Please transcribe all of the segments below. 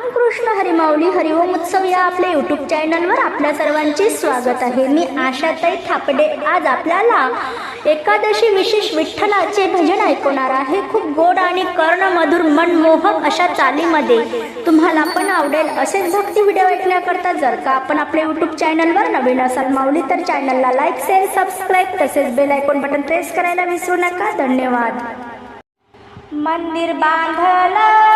रामकृष्ण हरिमाऊली हरिओम उत्सव या आपल्या यूट्यूब चॅनलवर आपल्या सर्वांचे स्वागत आहे. मी आशाताई थापडे. आज आपल्याला एकादशी विशेष विठ्ठलाचे भजन ऐकवणार आहे. खूप गोड आणि कर्णमधुर मनमोहक अशा चालीमध्ये तुम्हाला पण आवडेल असेच भक्ती व्हिडिओ ऐकण्याकरता जर का आपण आपल्या यूट्यूब चॅनलवर नवीन असाल माऊली तर चॅनलला लाईक शेअर सबस्क्राईब तसेच बेल आयकॉन बटन प्रेस करायला विसरू नका. धन्यवाद. मंदिर बांधलं.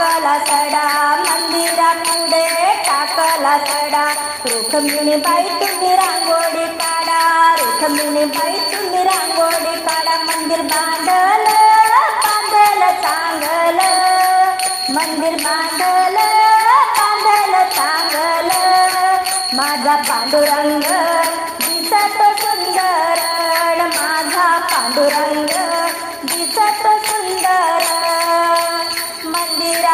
टाकला सडा मंदिरा पुढे टाकला सडा. रुक्मिणी बाई तुम्ही रांगोळी काढा. रुक्मिणी बाई तुम्ही रांगोळी काढा. मंदिर बांधल बांधल चांगल. मंदिर बांधल बांधल चांगल. माझा पांडुरंग दिसत सुंदर माझा पांडुरंग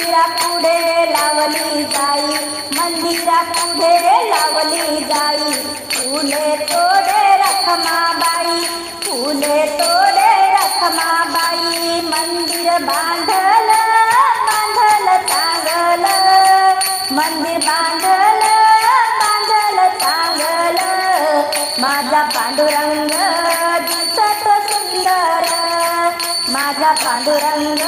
मंदिरा पुढे लावली जाई मंदिरा पुढे लावली जाई. फुले तोडे रखमाबाई फुले तोडे रखमाबाई. मंदिर बांधल बांधल चांगल. मंदिर बांधलं बांधल चांगल. माझा पांडुरंग दिसत सुंदर. माझा पांडुरंग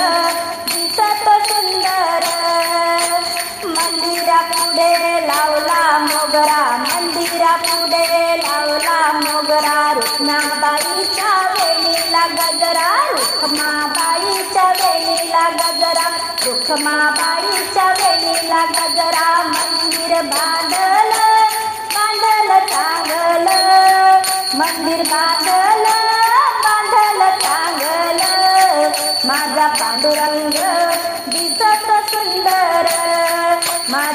पुढे लावला मोगरा मंदिरा पुढे लावला मोगरा रुक्माबाईच्या वेणीला गजरा रुक्माबाईच्या वेणीला गजरा रुक्माबाईच्या वेणीला गजरा मंदिर बांधल बांधल चांगल मंदिर बांधल बांधल चांगल. माझा पांडुरंग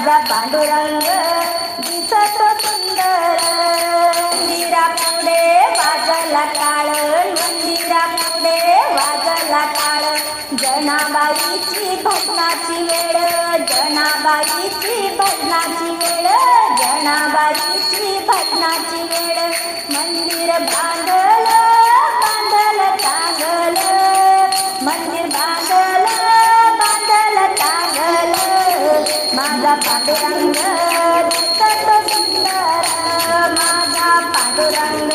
माझा पांडुरंग दिसत सुंदर. मंदिरापुढे वाजला काळ मंदिरापुढे वाजला काळ. जनाबाईची भजनाची वेळ जनाबाईची भजनाची वेळ जनाबाईची भजनाची वेळ. मंदिर बांधलं पांडुरंग तत्व सुंदर माझा पांडुरंग.